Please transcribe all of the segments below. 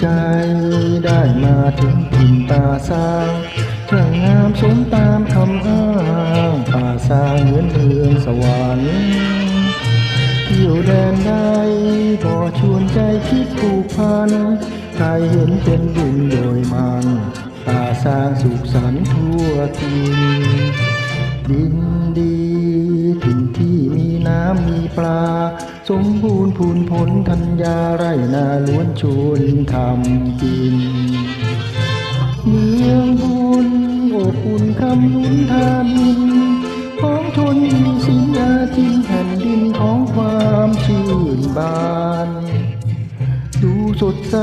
ใจ ได้มาถึงถิ่นป่าสร้างช่างงามสมตามคำอ้างป่าสร้างเหมือนเมืองสวรรค์อยู่แดนใดก็ชวนใจคิดผูกพัน ใครเห็นเป็นบุญโดยมันป่าสร้างสุขสันต์ทั่วทินดินดี ปลา สมบูรณ์พูนผลธัญญาไรนาล้วนชวนทำกิน เมืองบุญอบอุ่นคำนุนทานินของชนมีสินอาทินแผ่นดินของความชื่นบานดูสดใส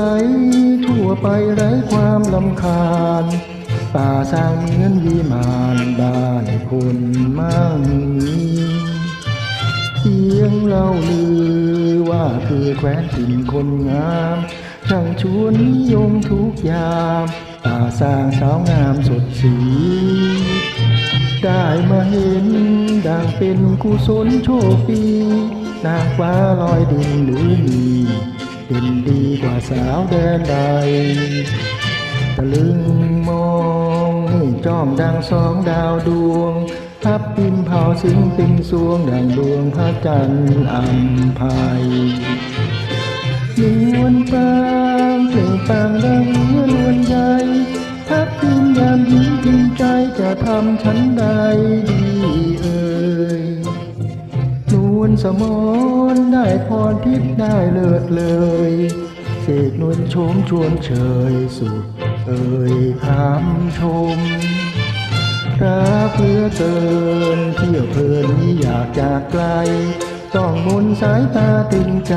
ทั่วไปไร้ความลำคาญป่าสร้างเหมือนวิมานบ้านคนมั่งมี เสียงเล่าลือ ว่าคือแคว้นถิ่นคนงามช่างชวนนิยมทุกยามป่าสร้างสาวงามสดสีได้มาเห็นดังเป็นกุศลโชคดีนางฟ้าลอยดินหรือมีเป็นดีกว่าสาวแดนใดตะลึงมอง จ้อมดังสองดาวดวง พับพิมพ์เผาสิงปิงสวงดังดวงพระจันทร์อัมภัยนวลปางเปล่งปางดังเมื่อนวลใหญ่พับพิมพ์ยามยิ้มพิมพ์ใจจะทำฉันใดดีเอ่ยนวลสมนได้พรทิพย์ได้เลิศเลยเสกนวลชมชวนเชยสุดเอ่ยคำชมรักเห ลือเกินเที่ยวเพลินนี้อยากจากไกล ต้องมุนสายตาตึงใจ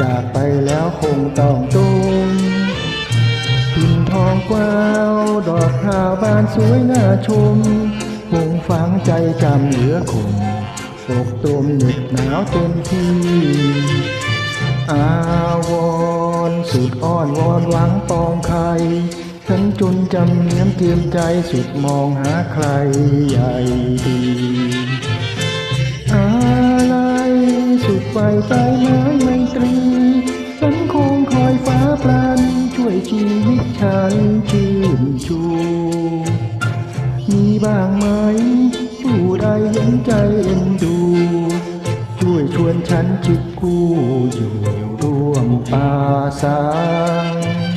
จากไปแล้วคงต้องจมทินทองกว้าว ดอกพาบานสวยน่าชมคงฝังใจจำเหลือคงตกตุมเหน็บหนาวเต็มที่อาวรณ์สุดอ้อนวอนหวังปองใคร ฉันจนจำเนียมเตรียมใจสุดมองหาใครใหญ่ดีอะไรสุดไฟใจไม้ไมตรี ฉันคงคอยฟ้าปราณีช่วยชีวิตฉันชื่นชูมีบ้างไหมผู้ใดเห็นใจเอ็นดู ช่วยชวนฉันจิตกู้อยู่ร่วมป่าสาง